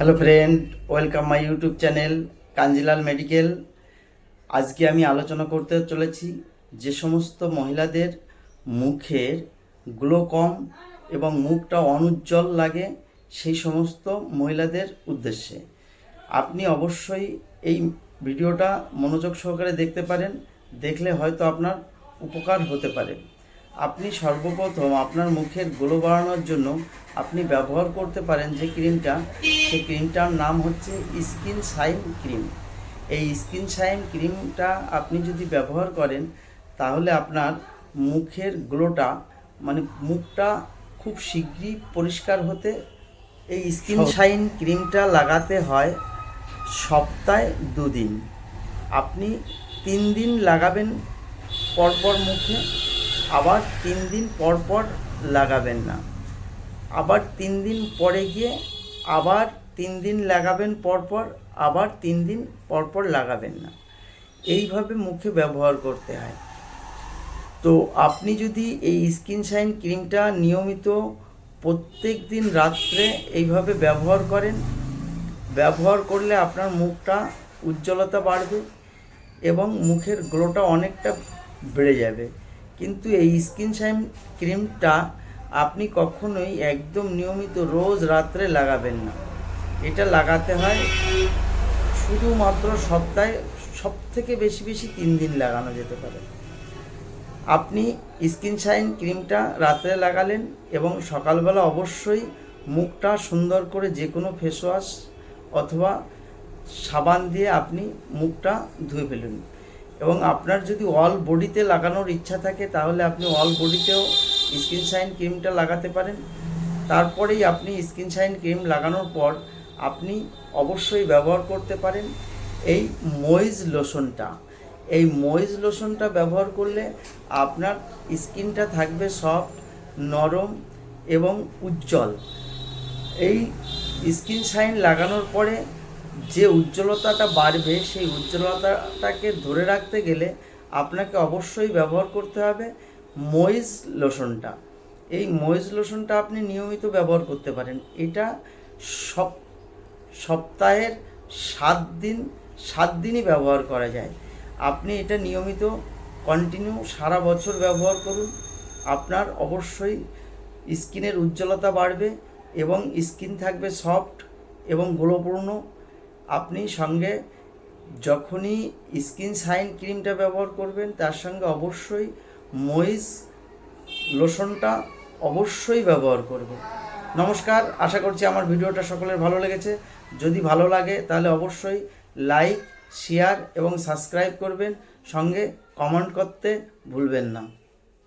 Hello friend welcome my YouTube channel Kanjilal medical আজকে আমি আলোচনা করতে চলেছি যে সমস্ত মহিলাদের মুখের গ্লো কম এবং মুখটা অনুজ্জ্বল লাগে সেই সমস্ত মহিলাদের উদ্দেশ্যে। আপনি অবশ্যই এই ভিডিওটা মনোযোগ সহকারে দেখতে পারেন, দেখলে হয়তো আপনার উপকার হতে পারে। আপনি সর্বপ্রথম আপনার মুখের গ্লো বাড়ানোর জন্য আপনি ব্যবহার করতে পারেন যে ক্রিমটা সেই ক্রিমটার নাম হচ্ছে স্কিন শাইন ক্রিম। এই স্কিন শাইন ক্রিমটা আপনি যদি ব্যবহার করেন তাহলে আপনার মুখের গ্লোটা মানে মুখটা খুব শীঘ্রই পরিষ্কার হতে এই স্কিন শাইন ক্রিমটা লাগাতে হয় সপ্তাহে দুদিন। আপনি তিন দিন লাগাবেন পরপর মুখে আবার তিন দিন পর পর লাগাবেন না। আবার তিন দিন পরে গিয়ে আবার তিন দিন লাগাবেন পরপর আবার তিন দিন পরপর লাগাবেন না। এইভাবে মুখে ব্যবহার করতে হয়। তো আপনি যদি এই স্কিন শাইন ক্রিমটা নিয়মিত প্রত্যেক দিন রাত্রে এইভাবে ব্যবহার করেন, ব্যবহার করলে আপনার মুখটা উজ্জ্বলতা বাড়বে এবং মুখের গ্লোটা অনেকটা বেড়ে যাবে। কিন্তু এই স্কিন শাইন ক্রিমটা আপনি কখনোই একদম নিয়মিত রোজ রাত্রে লাগাবেন না। এটা লাগাতে হয় শুধুমাত্র সপ্তাহে সব থেকে বেশি বেশি তিন দিন লাগানো যেতে পারে। আপনি স্কিন শাইন ক্রিমটা রাত্রে লাগালেন এবং সকালবেলা অবশ্যই মুখটা সুন্দর করে যে কোনো ফেস ওয়াশ অথবা সাবান দিয়ে আপনি মুখটা ধুয়ে ফেলুন। এবং আপনার যদি অল বডিতে লাগানোর ইচ্ছা থাকে, তাহলে আপনি অল বডিতেও স্কিন শাইন ক্রিমটা লাগাতে পারেন। তারপরেই আপনি স্কিন শাইন ক্রিম লাগানোর পর আপনি অবশ্যই ব্যবহার করতে পারেন এই ময়েজ লোশনটা এই ময়েজ লোশনটা ব্যবহার করলে আপনার স্কিনটা থাকবে সফট নরম এবং উজ্জ্বল। এই স্কিন শাইন লাগানোর পরে যে উজ্জ্বলতাটা বাড়বে, সেই উজ্জ্বলতাটাকে ধরে রাখতে গেলে আপনাকে অবশ্যই ব্যবহার করতে হবে ময়েজ লোশনটা। এই ময়েজ লোশনটা আপনি নিয়মিত ব্যবহার করতে পারেন। এটা সব সপ্তাহের সাত দিন, সাত দিনই ব্যবহার করা যায়। আপনি এটা নিয়মিত কন্টিনিউ সারা বছর ব্যবহার করুন। আপনার অবশ্যই স্কিনের উজ্জ্বলতা বাড়বে এবং স্কিন থাকবে সফট এবং গ্লোপূর্ণ আপনি সঙ্গে যখনই স্কিন শাইন ক্রিমটা ব্যবহার করবেন, তার সঙ্গে অবশ্যই ময়েজ লোশনটা অবশ্যই ব্যবহার করবেন। নমস্কার, আশা করছি আমার ভিডিওটা সকলের ভালো লেগেছে। যদি ভালো লাগে, তাহলে অবশ্যই লাইক শেয়ার এবং সাবস্ক্রাইব করবেন। সঙ্গে কমেন্ট করতে ভুলবেন না।